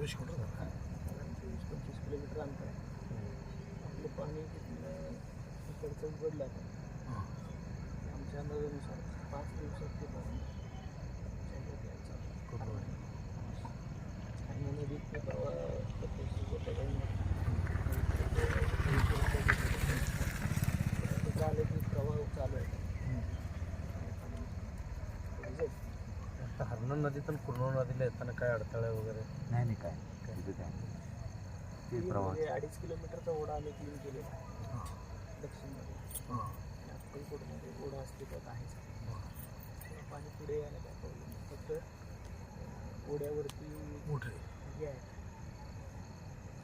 वीस किलोमीटर झालं. साधारण वीस पंचवीस किलोमीटर अंतर आपलं पाणी तिथलं इकडचं उघडलं आपण. आमच्या अंदाजानुसार पाच दिवसात ते पाणी आमच्या इथे यायचं. आणि नदीत ते प्रवाह प्रत्यक्ष झालं की प्रवाह चालू आहे पुढे जाईल. नदीतून पूर्ण नदीला येताना काय अडथळे वगैरे? नाही नाही काय तिथे काय? ते तीन प्रवाह म्हणजे अडीच किलोमीटरचा ओढा आम्ही क्लीन केलेला आहे. हां. दक्षिणमध्ये. हां. आणि अक्कलकोटमध्ये ओढा अस्तित्वात आहेच पाणी पुढे यायला काय प्रॉब्लेम फक्त ओढ्यावरती मोठे. हे आहे.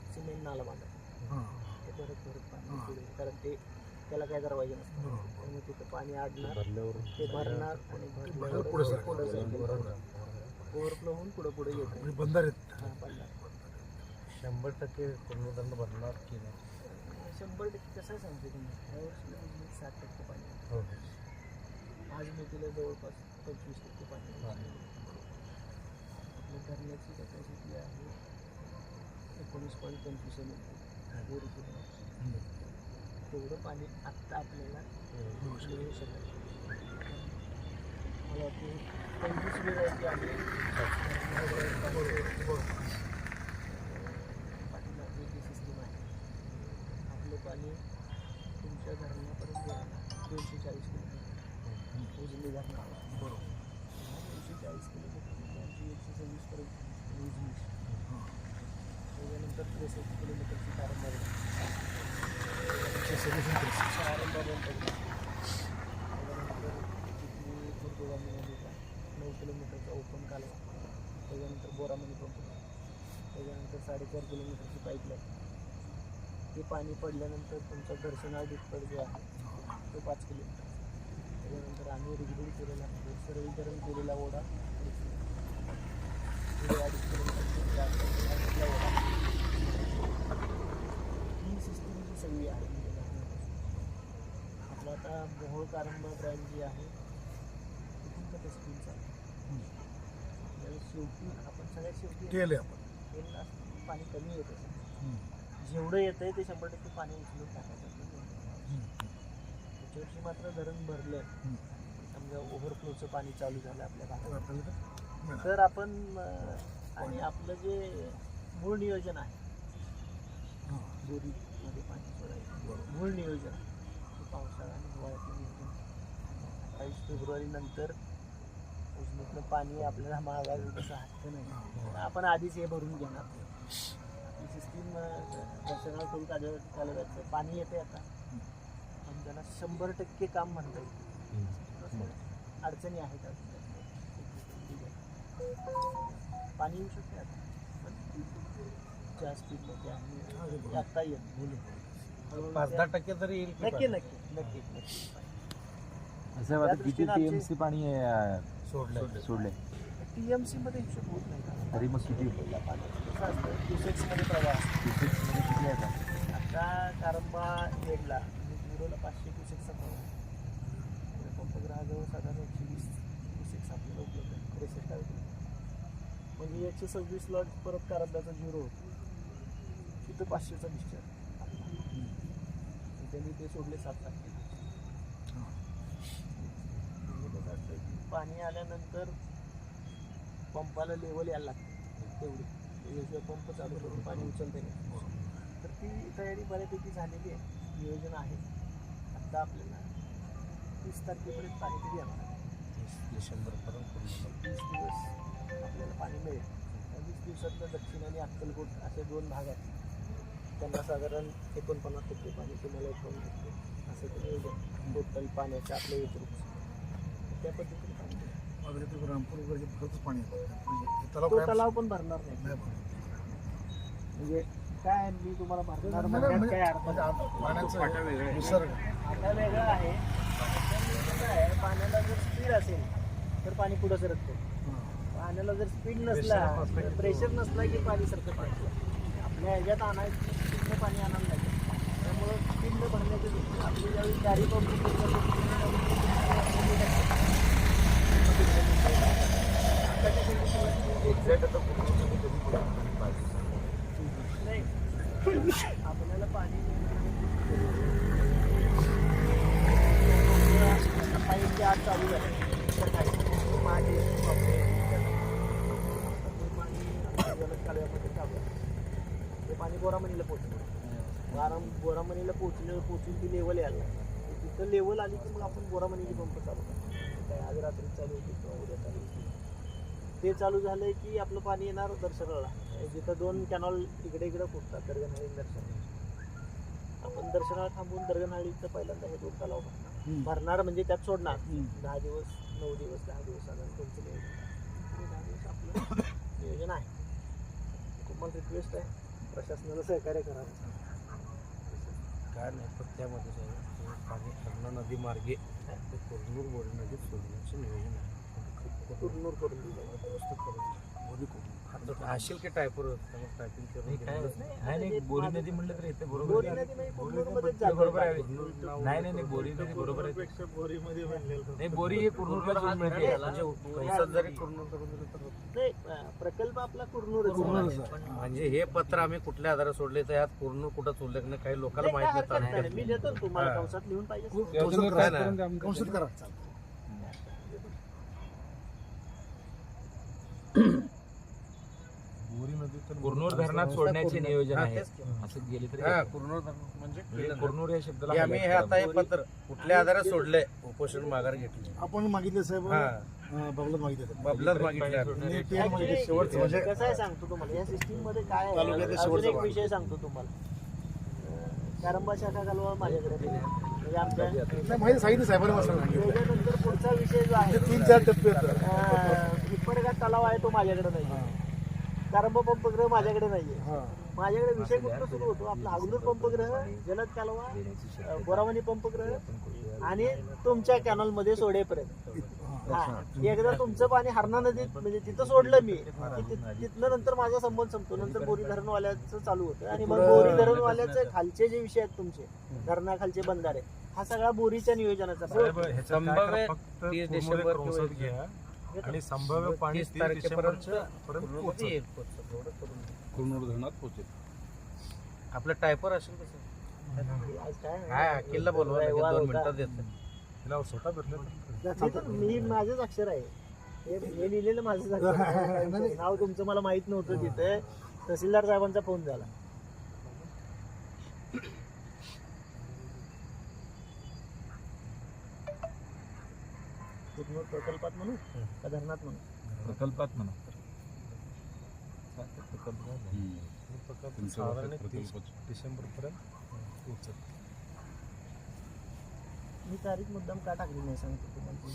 सिमेंट नाला बांधा हां. ते भरत भरत पाणी. पुढे. कारण ते त्याला काय दरवाजे नसतं बरोबर. त्यामुळे तिथं पाणी भरल्यावर ते भरणार आणि सरकणार. पुढे सरकेल. ओव्हरफ्लो होऊन पुढे पुढे येत म्हणजे बंधार आहेत. हा शंभर टक्के पूर्णदंड भरणार की नाही? शंभर टक्के कसं सांगते तुम्ही? साठ टक्के पाणी. हो. आज मेथीला जवळपास पंचवीस टक्के पाणी. आहे. हा. आपली धरण्याची कॅपॅसिटी आहे एकोणीस पॉईंट पंचवीस एम एल तेवढं पाणी आत्ता आपल्याला मिळू शकतं. मिळू शकत पंचवीस वेळ आहे की आम्ही पाठीमागे जी सिस्टीम आहे आपलं पाणी तुमच्या धरणापर्यंत यायला दोनशे चाळीस किलोमीटर उजनी धरणाला बरोबर दोनशे चाळीस किलोमीटर आमची एकशे सव्वीसपर्यंत उजनी हां. त्याच्यानंतर त्रेसष्ट किलोमीटरची प्रारंभ एकशे सव्वीस आणि त्रेसष्ट. कारंबापर्यंत त्याच्यानंतर तिथली दुर्गवामी नदीचा नऊ किलोमीटरचा ओपन कालवा त्याच्यानंतर बोरामणी पंप त्याच्यानंतर साडेचार किलोमीटरची पाईपलाईन ते पाणी पडल्यानंतर तुमचा दर्शना डिप्पड जो आहे. तो पाच किलोमीटर. त्याच्यानंतर आम्ही रिगडीड केलेला सरळीकरण केलेला ओढा. अडीच किलोमीटर. ओढा. ही सिस्टीम जी सगळी आहे. आपला आपलं आता मोहोळ कारंबा ड्राईव्ह जी आहे तिथून का स्कीम चालू शेवटी आपण सगळ्यात शेवटी केले आपण पाणी कमी येत. जेवढं येतंय ते शंभर टक्के पाणी उचलून टाकायचं आपलं धोरण. हम्म. त्याच्या वर्षी मात्र धरण भरलं. समजा ओव्हरफ्लोचं पाणी चालू झालं आपल्या भागात तर आपण आणि आपलं जे मूळ नियोजन आहे हां. बोरीमध्ये पाणी सोडायचं. मूळ नियोजन आहे पावसाळा आणि हिवाळ्यातलं नियोजन अठ्ठावीस फेब्रुवारी नंतर उजनीतलं पाणी आपल्याला मागायचं तसं हक्क नाही. आपण आधीच हे भरून घेणार. सिस्टीम दर्शनाला करून कालव्या कालव्याचं पाणी येते आता. पण त्याला शंभर टक्के काम म्हणता येईल अडचणी आहेत. पाणी येऊ शकते आता. ज्या स्पीडमध्ये येत पाच दहा टक्के तरी येईल नक्की? नक्की नक्की नक्की. असं त्या किती टी एम सी पाणी सोडलं सोडले टी एम सीमध्ये हिशोब होत नाही का? तरी मग किती पहिला पाणी कसं असतं क्युसेक्समध्ये प्रवाह असतो क्युसेक्समध्ये किती आहे का आता कारंबा हेडला आणि झिरोला पाचशे पंपग्रहाजवळ साधारण एकशे वीस क्युसेक्स आपल्याला उपलब्ध आहे. त्रेसष्ट आहे म्हणजे एकशे सव्वीस लॉट परत कारंब्याचा झिरो होतो. तिथं पाचशेचा डिस्चार्ज त्यांनी ते सोडले सात तारखेला हां. म्हणजे कसं असतं की पाणी आल्यानंतर पंपाला लेवल यायला लागते. तेवढी. पंप चालू करून पाणी उचलते तर ती तयारी बऱ्यापैकी झालेली आहे. नियोजन आहे. आत्ता आपल्याला तीस तारखेपर्यंत पाणी तरी येणार आहे. तीस डिसेंबरपर्यंत वीस दिवस आपल्याला पाणी मिळेल. वीस दिवसातलं दक्षिण आणि अक्कलकोट असे दोन भाग आहेत. त्यांना साधारण एकोणपन्नास टक्के पाणी तुम्हाला एकोण टक्के असं ते नियोजन टोटल पाण्याचं आपलं एकरूप त्या पद्धतीने पाणी मिळेल. माझं ते रामपूर वगैरे भरतच पाणी येतं. म्हणजे तलाव तो काय तलाव पण भरणार नाही. नाही भरत. म्हणजे काय मी तुम्हाला भरणार म्हणजे- म्हणण्यात काय अर्थ म्हणजे नाही. आ- पाण्याचं निसर्ग आता वेगळं आहे. पण कसं आहे. पाण्याला जर स्पीड असेल तर पाणी पुढं सरकतं. हां. पाण्याला जर स्पीड नसला Pressure नसलं की- प्रेशर नसला की पाणी सरकत नाही आपल्या ह्याच्यात आणायचं स्पीडनं पाणी आणायला लागेल त्यामुळं स्पीडनं भरण्याचं आपली ज्यावेळी गाडी पंप पूर्ण आता आताच्या कंडिशनला एक्झॅक्ट आता पूर्णपणे कधी नाही आपल्याला पाणी सकाळी आठ चालू झालं सकाळी माझे वापरे ते पाणी ते पाणी बोरामणीला पोचलं कारण बोरामणीला पोचलं पोचून ती लेवल यायला तिथं लेवल आली की मग आपण बोरामणीची पंप चालू काय? आज रात्री चालू होती किंवा उद्या चालू होती. ते चालू झालंय की आपलं पाणी येणार दर्शनाला. जिथं दोन कॅनॉल इकडे इकडे फुटतात दर्गनहाळी दर्शन. आपण दर्शनाला थांबून दर्गनहाळीचं पहिल्यांदा हे दोन तलाव भरणार. म्हणजे त्यात सोडणार. दहा दिवस नऊ दिवस दहा दिवस साधारण त्यांचं नियोजन दहा दिवस आपलं नियोजन आहे. तुम्हाला रिक्वेस्ट आहे. प्रशासनाला सहकार्य करावं काय नाही पण त्यामध्ये पाणी नदी मार्गे ते कुरनूर नदीत सोडण्याचं नियोजन आहे. कुरनूर करून दिलं व्यवस्थित करून मोदी की टायपर टायपिंग. नाही बोरी नदी म्हणलं तर येते बरोबर म्हणजे बरोबर आहे. नाव नाही नाही नाही बोरी नदी बरोबर आहे नाही बोरी हे कुरनूरला मिळते. म्हणजे जरी कुरनूर प्रकल्प आपला. म्हणजे हे पत्र आम्ही कुठल्या आधारे सोडले तर यात कुरनूर कुठं उल्लेख नाही काही लोकांना नाही, माहीत नाही. मी. देतो तुम्हाला. कंसात लिहून पाहिजे कंसात काय करा. नाही. कंसात करा चालतं. बोरी नदी कुरनूर धरणात सोडण्याचे नियोजन हा, आहे. असं गेले तरी. कुरनूर म्हणजे. कुरनूर या शब्दाला हे आम्ही हे आता हे. पत्र कुठल्या आधारे सोडले उपोषण माघार घेतली. आपण मागितले साहेब बबलत मागितले. बबलत मागितले. म्हणजे शेवटचं म्हणजे कसं आहे सांगतो तुम्हाला? या सिस्टीममध्ये काय शेवटचं एक. विषय सांगतो तुम्हाला. कारंबा शाखा कालवा माझ्याकडे म्हणजे आमच्या नाही माहिती सांगितलं साहेबांनी मला सांगितलं. त्याच्यानंतर पुढचा विषय जो आहे तीन चार टप्पे तलाव आहे तो माझ्याकडे नाही. कारंबा पंपग्रह माझ्याकडे नाहीये. हा. माझ्याकडे विषय कुठला सुरू होतो? आपला हागलूर पंपग्रह जलद कालवा बोरावणी पंपग्रह आणि तुमच्या कॅनलमध्ये सोडेपर्यंत. हा. एकदा तुमचं पाणी हरणा नदीत म्हणजे तिथं सोडलं मी की ति- तिथनं नंतर माझा संबंध संपतो. नंतर बोरी धरणवाल्याचं चालू होतं. आणि मग बोरी धरणवाल्याचे खालचे जे विषय आहेत तुमचे धरणाखालचे बंधारे हा सगळा बोरीच्या नियोजनाचा आणि संभाव्य पाणी तीस तारखेपर्यंत पर्यंत पोहोचेल. कुरनूर धरणात पोहोचेल. आपलं टायपर असेल कसं आज काय काय अखिलला बोलवा लगेच दोन. मिनिटात येतं. तिला स्वतः भेटलं तर मी माझेच अक्षर आहे. हे हे लिहिलेलं माझंच अक्षर आहे. नाव तुमचं मला माहीत नव्हतं तिथे. तहसीलदार साहेबांचा फोन झाला. प्रकल्पात म्हणू का धरणात म्हणू प्रकल्पात म्हणा. प्रकल्प साधारण तीस मी तारीख मुद्दाम का टाकली नाही सांगतो तुम्हाला.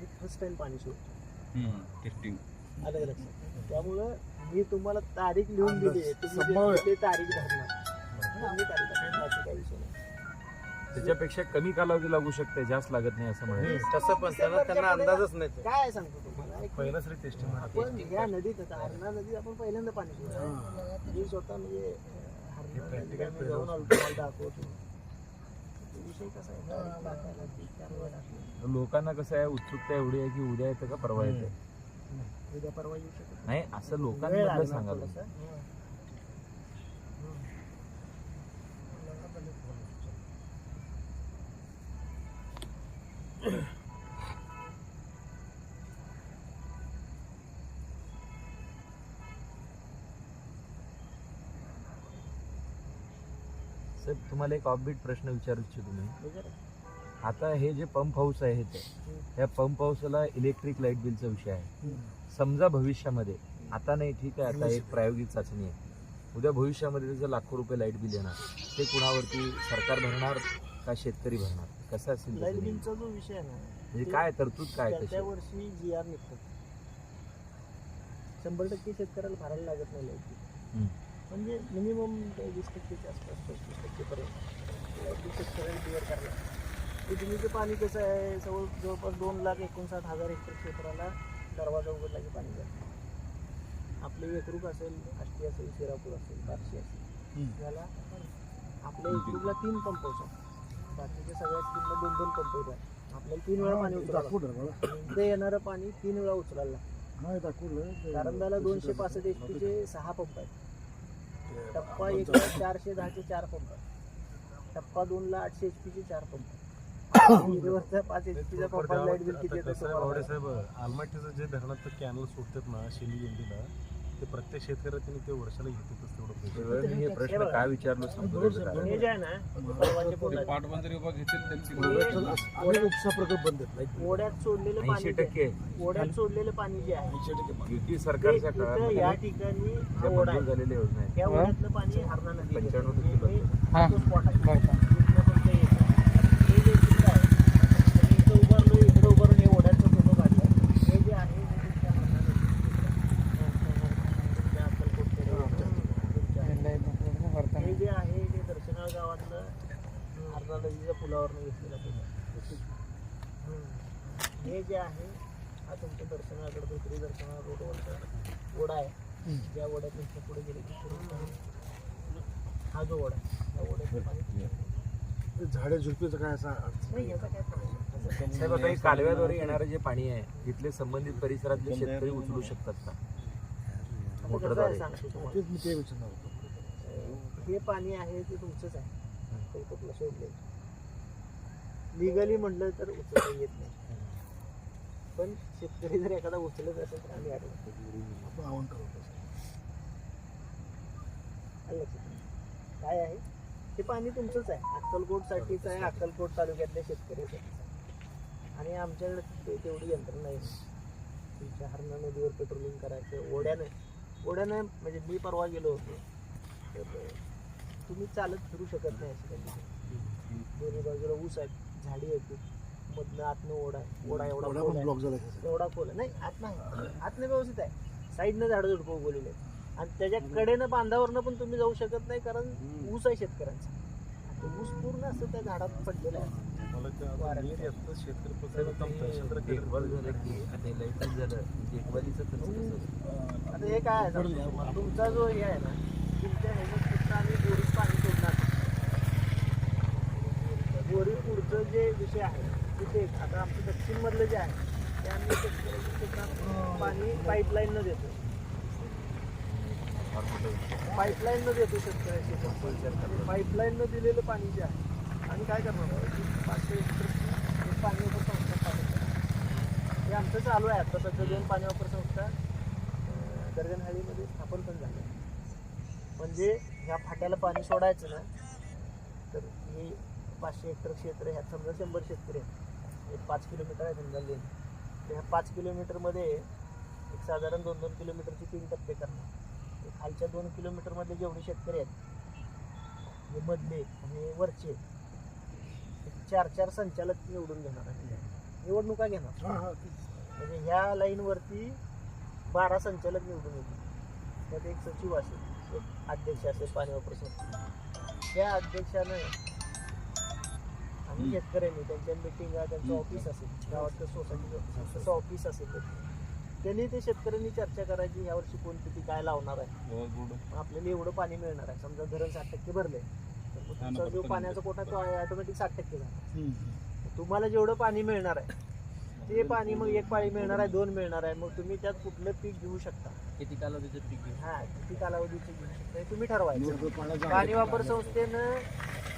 मी फर्स्ट टाइम पाणी सोडतो. टेस्टिंग आलं लक्षात? त्यामुळं मी तुम्हाला तारीख लिहून दिली आहे. तुम्ही. ते- तारीख धरणार. हा, मी तारीख काही विषय नाही. त्याच्यापेक्षा कमी कालावधी लागू शकते जास्त लागत नाही असं म्हणायचं. तसं पण त्यांना त्यांना अंदाजच नाही ते. काय सांगतो तुम्हाला? एक पहिलाच रे टेस्टिंग आपण ह्या नदीत आता हरणा नदीत आपण पहिल्यांदा पाणी मी स्वतः म्हणजे अं, हरणा नदीला मी जाऊन आलो तुम्हाला दाखवतो. तो विषय कसा आहे? तारीख टाकायला ती चार वेळा टाकली. लोकांना कसं आहे उत्सुकता एवढी आहे की उद्या येतं का परवा येतं? उद्या परवा येऊ शकत नाही. असं वेळ लोकांना लागणार सांगा तुम्ही. थोडासा. सर तुम्हाला एक ऑफबीट प्रश्न विचारू इच्छितो मी? आता हे जे पंप हाऊस आहे ते या पंप हाऊसला इलेक्ट्रिक लाइट बिलचा विषय आहे. समजा भविष्यामध्ये आता नाही ठीक आहे आता एक प्रायोगिक चाचणी आहे. उद्या भविष्यामध्ये त्याचं लाखो रुपये लाइट बिल येणार. ते कुणावरती सरकार भरणार का शेतकरी भरणार? कसं असेल लाइट? बिलचा जो विषय आहे ना म्हणजे काय तरतूद काय त्या- वर्षी जी आर निघतात. शंभर टक्के शेतकऱ्याला भरायला लागत नाही लाइट बिल हम्म. म्हणजे मिनिमम वीस टक्केच्या आसपास पस्तीस टक्केपर्यंत शेतकऱ्याला क्लिअर ते तुम्ही पाणी कसं आहे जवळ जवळपास दोन लाख एकोणसाठ हजार हेक्टर क्षेत्राला दरवाजा उघडला की पाणी जातं. आपले एकरूप असेल आष्टी असेल शिरापूर असेल बार्शी असेल. याला आपल्या एकरूपला तीन पंप होतात. बाकीच्या सगळ्या स्कीमला दोन दोन पंप होतात. आपल्याला तीन वेळा पाणी उचलावं. लागतं. ते येणारं पाणी तीन वेळा उचलायला लागतं. हा दाखवलं ते- कारंब्याला दोनशे पासष्ट एच पीचे सहा पंप आहेत. टप्पा एकला चारशे दहाचे चार पंप. टप्पा दोनला आठशे एच पीचे चार पंप. पाच एच पीचा पंपाला लाइट बिल किती येतं आलमाटीचं जे धरणात कॅनल सोडतात ना शेंडी गेंडीला ते प्रत्येक शेतकऱ्याने ते वर्षाला घेतातच तेवढं मी हे प्रश्न काय विचारलो सांगतो त्याचं कारण. हे जे आहे ना परवाचे ते बोलले पाटबंधारे विभाग घेतील त्यांची तर अनेक उपसा प्रकल्प बंद आहेत लाइट ओढ्यात सोडलेलं ऐंशी पाणी जे टक्के. आहे, ओढ्यात सोडलेलं पाणी जे आहे. ऐंशी टक्के पाणी. युती ते सरकारच्या इथं या काळामध्ये ठिकाणी ज्या ओढा मंजूर आहे. झालेल्या योजना आहेत ओढ्यातलं पाणी हरणा पंच्याण्णव टक्के तो स्पॉट आहे इथनं पण ते येतं. हे जे चित्र आहे तर इथं उभारलो इकडे उभारून हे ओढ्याचं फोटो काढलाय हे जे आहे हे तुमच्या हरणा नदीचं तुमच्या अक्कलकोटकडे, तुमच्या- हे जे आहे ते दर्शनाळ गावातलं हरणा नदीच्या पुलावरनं घेतलेलं फोटो हे जे आहे हा तुमच्या ओढा आहे. ज्या पुढे गेले की हा जो ओढा त्या पाणी झाडे झुडपीचं काय असा नाही याचा काय प्रॉब्लेम नाही. साहेब आता हे कालव्याद्वारे येणारं जे पाणी आहे तिथले संबंधित परिसरातले शेतकरी उचलू शकतात का? मोटरद्वारे तेच मी ते विचारणार होतो. हे पाणी आहे ते तुमचंच आहे. कोकणातलं सोडले लिगली म्हटलं तर उचलता येत नाही. पण शेतकरी जर एखादा उचलत असेल तर आम्ही आपण आव्हान करतो? काय आहे? हे पाणी तुमचंच आहे. अक्कलकोटसाठीच आहे. अक्कलकोट तालुक्यातल्या शेतकऱ्यासाठी. आणि आमच्याकडे तेवढी यंत्रणा नाही तुमच्या हरणा नदीवर पेट्रोलिंग करायचं. ओढ्यानं ओढ्यानं म्हणजे मी परवा गेलो होतो. तर तुम्ही चालत फिरू शकत नाही अशी कंडिशन. दोन्ही बाजूला ऊस आहेत. झाडी आहेत. मधनं आतनं ओढा आहे ओढा एवढा एवढा खोल पण आहे. ब्लॉक झाला आहे एवढा खोल आहे. नाही आत नाही आतनं व्यवस्थित आहे साईडनं झाडं झुडपं उगवलेले आहेत आणि त्याच्या कडेनं बांधावरनं पण तुम्ही जाऊ शकत नाही कारण ऊस आहे शेतकऱ्यांचा तो ऊस पूर्ण असं त्या झाडात पडलेला आहे मला ते आता नीट येतं शेतकरी देखभाल झालं की आता झालं देखभालीचं खर्च कसं असतं? आता हे काय आहे सांगतो? तुमचा जो हे आहे ना तुमच्या ह्याच्यात आम्ही बोरीत पाणी सोडणार बोरी पुढचं जे विषय आहे तिथे आता आमचं दक्षिणमधलं जे आहे ते आम्ही शेतकऱ्याच्या शेतात पाणी पाईपलाईननं देतो. पाईपलाईननं देतो शेतकऱ्याच्या शेतात पाईपलाईननं दिलेलं पाणी जे आहे आणि काय करणार? की पाचशे हेक्टरची एक पाणी वापर संस्था हे आमचं चालू आहे आता सध्या दोन पाणी वापर संस्था अं, दर्गनहाळीमध्ये स्थापन पण झालं. म्हणजे ह्या फाट्याला पाणी सोडायचं ना तर हे पाचशे हेक्टर क्षेत्र ह्यात समजा शंभर शेतकरी आहेत. एक पाच किलोमीटर आहे समजा लेन. तर ह्या पाच किलोमीटरमध्ये एक साधारण दोन दोन किलोमीटरचे तीन टप्पे करणार. खालच्या दोन किलोमीटरमधले जेवढे शेतकरी आहेत हे मधले आणि वरचे चार चार संचालक निवडून घेणार आहे निवडणुका घेणार. म्हणजे ह्या लाईनवरती बारा संचालक निवडून येतील. त्यात एक सचिव असेल एक अध्यक्ष असेल पाणी वापर त्या अध्यक्षानं शेतकऱ्यांनी त्यांच्या मिटिंगा त्यांचं ऑफिस असेल. गावातलं सोसायटीचं तसं ऑफिस असेल. त्यांनी ते शेतकऱ्यांनी चर्चा करायची यावर्षी कोण किती काय लावणार आहे. आपल्याला एवढं पाणी मिळणार आहे. समजा धरण साठ टक्के भरले. तर जो पाण्याचा कोटा तो ऑटोमॅटिक साठ टक्के झाला. तुम्हाला जेवढं पाणी मिळणार आहे ते पाणी मग एक पाळी मिळणार आहे दोन. मिळणार आहे. मग तुम्ही त्यात कुठलं पीक घेऊ शकता. किती कालावधीचं पीक हा किती कालावधीचे घेऊ शकता हे तुम्ही ठरवायचं. पाणी वापर संस्थेनं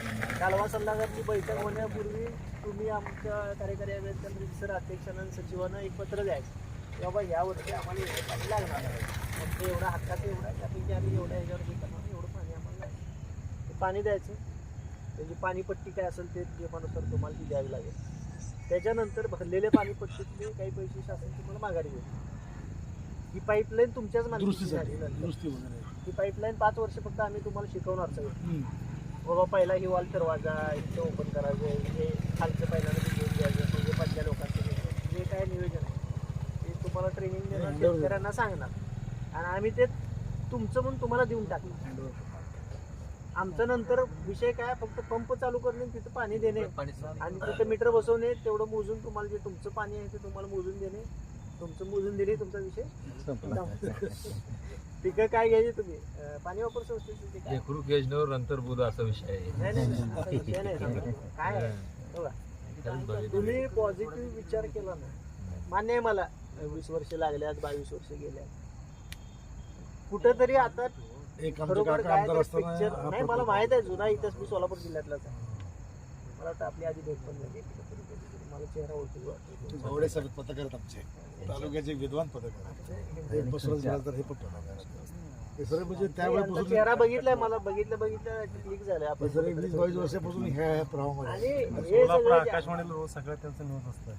कालवा सल्लागारची बैठक होण्यापूर्वी तुम्ही आमच्या कार्यकारी अभियंत्यांना सर अध्यक्षांना सचिवांना एक पत्र द्यायचं की बाबा या वर्षी आम्हाला एवढं पाणी लागणार आहे. फक्त एवढा हक्काचं एवढा आहे त्यापैकी आम्ही एवढ्या ह्याच्यावर हे करणार एवढं पाणी आम्हाला लागेल ते पाणी द्यायचं. त्याची पाणीपट्टी काय असेल ते नियमानुसार तुम्हाला ती द्यावी लागेल. त्याच्यानंतर भरलेल्या पाणीपट्टीतले काही पैसे शासन तुम्हाला माघारी देईल ही पाईपलाईन तुमच्याच मालकीची झाली. ही पाईपलाईन पाच वर्ष फक्त आम्ही तुम्हाला शिकवणार सगळं. बाबा पहिला ही वॉल फिरवायचा इथं ओपन करायचं हे खालचं पहिल्यांदा घेऊन द्यायचं म्हणजे पंधरा लोकांचं. जे काय नियोजन आहे? ते तुम्हाला ट्रेनिंग देणार शेतकऱ्यांना सांगणार. आणि आम्ही ते तुमचं म्हणून तुम्हाला देऊन टाकणार. आमचं नंतर विषय काय फक्त पंप चालू करणे तिथं पाणी देणे. आणि तिथं मीटर बसवणे तेवढं मोजून तुम्हाला जे तुमचं पाणी आहे ते तुम्हाला मोजून देणे. तुमचं मोजून दिले तुमचा विषय संपला. पिकं काय घ्यायची तुम्ही? अं, पाणी वापर संस्थेचे ते काय एकरूप योजनेवर नंतर बोलू असा विषय आहे. नाही नाही नाही, असा विषय नाही. समजा. काय? आहे बघा. खरंच बघितलं. तुम्ही पॉझिटिव्ह विचार केला ना मान्य आहे मला वीस वर्ष लागल्यात बावीस वर्ष गेल्यात. कुठंतरी आता एक आमचे खरोखर काका काय आमदार ते असताना picture- हा नाही मला माहीत आहे जुना इतिहास मी सोलापूर जिल्ह्यातलाच आहे. मला वाटतं आपली आधी भेट पण झाली. चेहरा ओळखू भावडे साहेब पत्रकार आमचे. तालुक्याचे विद्वान पत्रकार बसवराज हे पण पत्रकार आहेत. हे सगळे म्हणजे त्यावेळेपासून चेहरा बघितलाय मला बघितलं बघितलं क्लिक झालं आपण. वीस बावीस वर्षापासून ह्या ह्या प्रवाहामध्ये. हे आकाशवाणीला रोज सगळं त्यांचं न्यूज असतं.